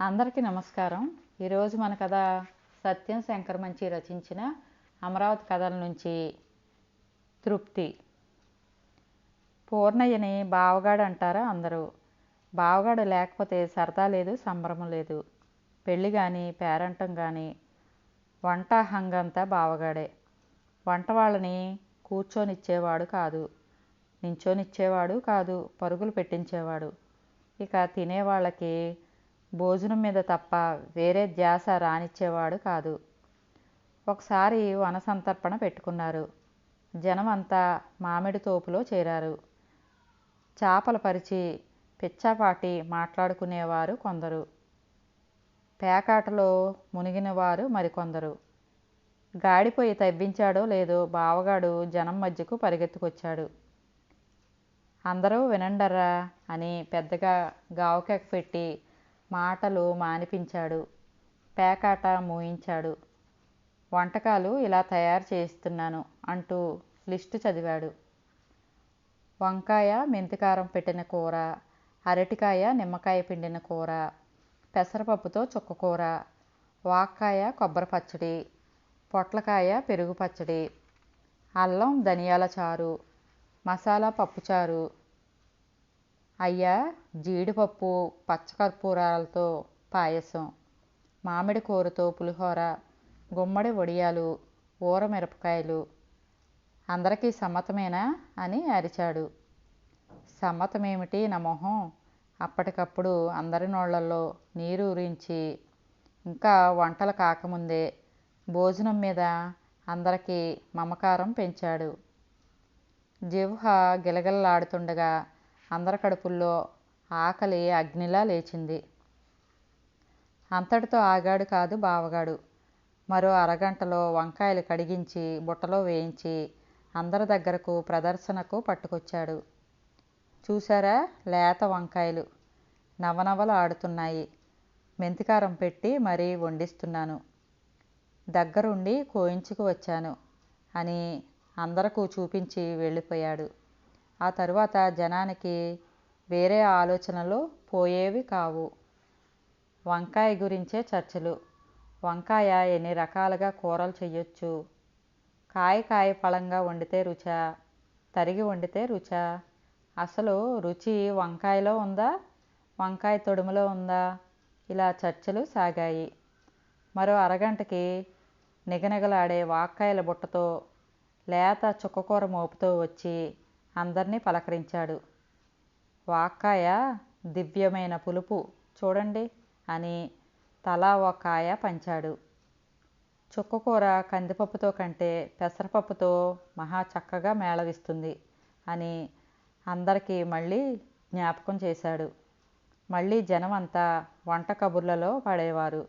అందరికీ నమస్కారం. ఈరోజు మన కథ సత్యం శంకర్ మంచి రచించిన అమరావతి కథల నుంచి తృప్తి. పూర్ణయ్యని బావగాడు అంటారా అందరూ? బావగాడు లేకపోతే సరదా లేదు సంబరం లేదు. పెళ్ళి కానీ పేరంటం కానీ వంట హంగంతా బావగాడే. వంట వాళ్ళని కూర్చొనిచ్చేవాడు కాదు. నించోనిచ్చేవాడు కాదు పరుగులు పెట్టించేవాడు. ఇక తినేవాళ్ళకి భోజనం మీద తప్ప వేరే ధ్యాస రానిచ్చేవాడు కాదు. ఒకసారి వనసంతర్పణ పెట్టుకున్నారు. జనం అంతా మామిడి తోపులో చేరారు. చేపలు పరిచి పిచ్చాపాటి మాట్లాడుకునేవారు కొందరు. పేకాటలో మునిగినవారు మరికొందరు. గాడిపోయి తవ్వించాడో లేదో బావగాడు జనం మధ్యకు పరిగెత్తుకొచ్చాడు. అందరూ వినండర్రా అని పెద్దగా గావకెక్ పెట్టి మాటలు మానిపించాడు. పేకాట మూయించాడు. వంటకాలు ఇలా తయారు చేస్తున్నాను అంటూ లిస్టు చదివాడు. వంకాయ మెంతికారం పెట్టిన కూర అరటికాయ నిమ్మకాయ పిండిన కూర పెసరపప్పుతో చుక్కకూర వాక్కాయ కొబ్బరి పచ్చడి పొట్లకాయ పెరుగు పచ్చడి అల్లం ధనియాల చారు మసాలా పప్పుచారు అయ్యా జీడిపప్పు పచ్చకర్పూరాలతో పాయసం మామిడి కూరతో పులిహోర గుమ్మడి వడియాలు ఊర మిరపకాయలు. అందరికీ సమ్మతమేనా అని అరిచాడు. సమ్మతమేమిటి నా మొహం? అప్పటికప్పుడు అందరి నోళ్ళలో నీరు ఊరించి ఇంకా వంటలు కాకముందే భోజనం మీద అందరికీ మమకారం పెంచాడు. జిహ్వ గిలగిలలాడుతుండగా అందరి కడుపుల్లో ఆకలి అగ్నిలా లేచింది. అంతటితో ఆగాడు కాదు బావగాడు. మరో అరగంటలో వంకాయలు కడిగించి బుట్టలో వేయించి అందరి దగ్గరకు ప్రదర్శనకు పట్టుకొచ్చాడు. చూసారా లేత వంకాయలు. నవనవలు ఆడుతున్నాయి. మెంతికారం పెట్టి మరీ వండిస్తున్నాను. దగ్గరుండి కోయించుకు వచ్చాను అని అందరకు చూపించి వెళ్ళిపోయాడు. ఆ తరువాత జనానికి వేరే ఆలోచనలు పోయేవి కావు. వంకాయ గురించే చర్చలు. వంకాయ ఎన్ని రకాలుగా కూరలు చేయొచ్చు కాయ కాయ ఫలంగా వండితే రుచా? తరిగి వండితే రుచా? అసలు రుచి వంకాయలో ఉందా? వంకాయ తొడుములో ఉందా? ఇలా చర్చలు సాగాయి. మరో అరగంటకి నిగనిగలాడే వాక్కాయల బుట్టతో లేత చుక్కకూర మోపుతో వచ్చి అందరినీ పలకరించాడు. వాక్కాయ దివ్యమైన పులుపు చూడండి అని తలా ఒక కాయ పంచాడు. చుక్కకూర కందిపప్పుతో కంటే పెసరపప్పుతో మహా చక్కగా మేళవిస్తుంది అని అందరికీ మళ్ళీ జ్ఞాపకం చేశాడు. మళ్ళీ జనం అంతా వంట కబుర్లలో పడేవారు.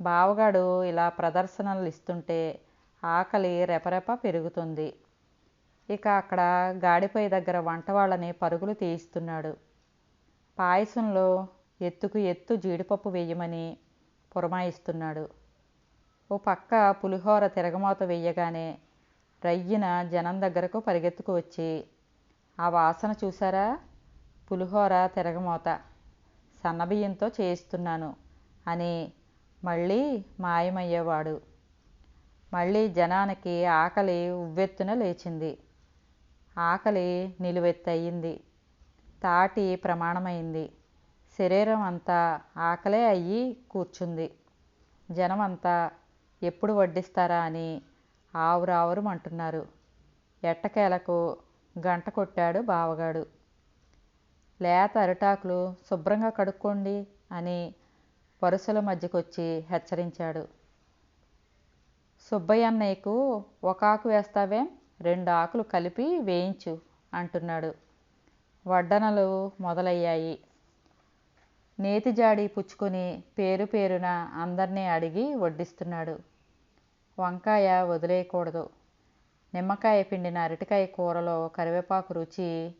బావగాడు ఇలా ప్రదర్శనలు ఇస్తుంటే ఆకలి రెపరెప పెరుగుతుంది. ఇక అక్కడ గాడిపై దగ్గర వంట వాళ్ళని పరుగులు తీయిస్తున్నాడు. పాయసంలో ఎత్తుకు ఎత్తు జీడిపప్పు వేయమని పురమాయిస్తున్నాడు. ఓ పక్క పులిహోర తిరగమోత వేయగానే రయ్యిన జనం దగ్గరకు పరిగెత్తుకు వచ్చి ఆ వాసన చూసారా పులిహోర తిరగమోత సన్నబియ్యంతో చేయిస్తున్నాను అని మళ్ళీ మాయమయ్యేవాడు. మళ్ళీ జనానికి ఆకలి ఉవ్వెత్తున లేచింది. ఆకలి నిలువెత్తయింది. తాటి ప్రమాణమైంది. శరీరం అంతా ఆకలే అయ్యి కూర్చుంది. జనమంతా ఎప్పుడు వడ్డిస్తారా అని ఆవురావురమంటున్నారు ఎట్టకేలకు గంట కొట్టాడు బావగాడు. లేత అరిటాకులు శుభ్రంగా కడుక్కోండి అని వరుసల మధ్యకొచ్చి హెచ్చరించాడు. సుబ్బయ్యన్నయ్యకు ఒకాకు వేస్తావేం? రెండు ఆకులు కలిపి వేయించు అంటున్నాడు. వడ్డనలు మొదలయ్యాయి. నేతి జాడి పుచ్చుకొని పేరు పేరున అందరినీ అడిగి వడ్డిస్తున్నాడు. వంకాయ వదిలేయకూడదు. నిమ్మకాయ పిండిన అరటికాయ కూరలో కరివేపాకు రుచి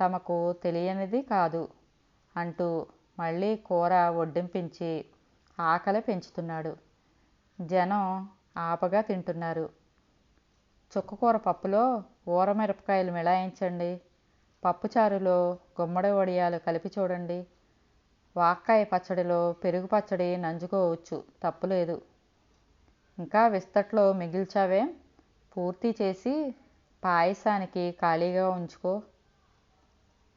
తమకు తెలియనిది కాదు అంటూ మళ్ళీ కూర వడ్డింపించి ఆకలి పెంచుతున్నాడు. జనం ఆపగా తింటున్నారు. చుక్కకూర పప్పులో ఊరమిరపకాయలు మిళాయించండి. పప్పుచారులో గుమ్మడి వడియాలు కలిపి చూడండి. వాక్కాయ పచ్చడిలో పెరుగు పచ్చడి నంజుకోవచ్చు తప్పులేదు. ఇంకా విస్తట్లో మిగిల్చావే? పూర్తి చేసి పాయసానికి ఖాళీగా ఉంచుకో.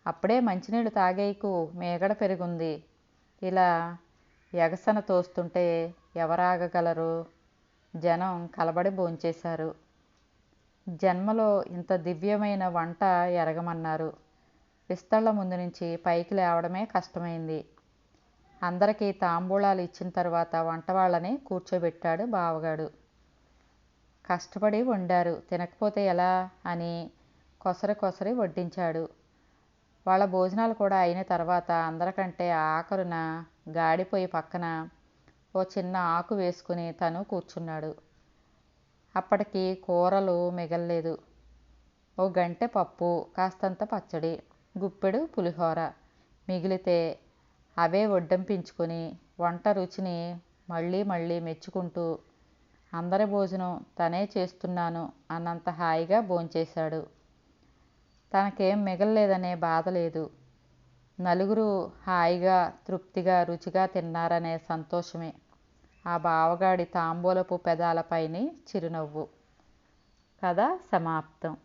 అప్పుడే మంచినీళ్ళు తాగేయకు మేగడ పెరుగుంది. ఇలా ఎగసన తోస్తుంటే ఎవరాగగలరు? జనం కలబడి భోంచేశారు. జన్మలో ఇంత దివ్యమైన వంట ఎరగమన్నారు. విస్తళ్ళ ముందు నుంచి పైకి లేవడమే కష్టమైంది. అందరికీ తాంబూలాలు ఇచ్చిన తర్వాత వంట వాళ్ళని కూర్చోబెట్టాడు బావగాడు. కష్టపడి వండారు తినకపోతే ఎలా? అని కొసరి కొసరి వడ్డించాడు. వాళ్ళ భోజనాలు కూడా అయిన తర్వాత అందరికంటే ఆఖరున గాడిపోయి పక్కన ఓ చిన్న ఆకు వేసుకుని తను కూర్చున్నాడు. అప్పటికి కూరలు మిగల్లేదు. ఓ గంటె పప్పు కాస్తంత పచ్చడి గుప్పెడు పులిహోర మిగిలితే అవే వడ్డంపించుకొని వంట రుచిని మళ్ళీ మళ్ళీ మెచ్చుకుంటూ అందరి భోజనం తనే చేస్తున్నాను అన్నంత హాయిగా భోంచేశాడు. తనకేం మిగలలేదనే బాధ లేదు. నలుగురు హాయిగా తృప్తిగా రుచిగా తిన్నారనే సంతోషమే. ఆ బావగాడి తాంబూలపు పెదాలపైని చిరునవ్వు. కథ సమాప్తం.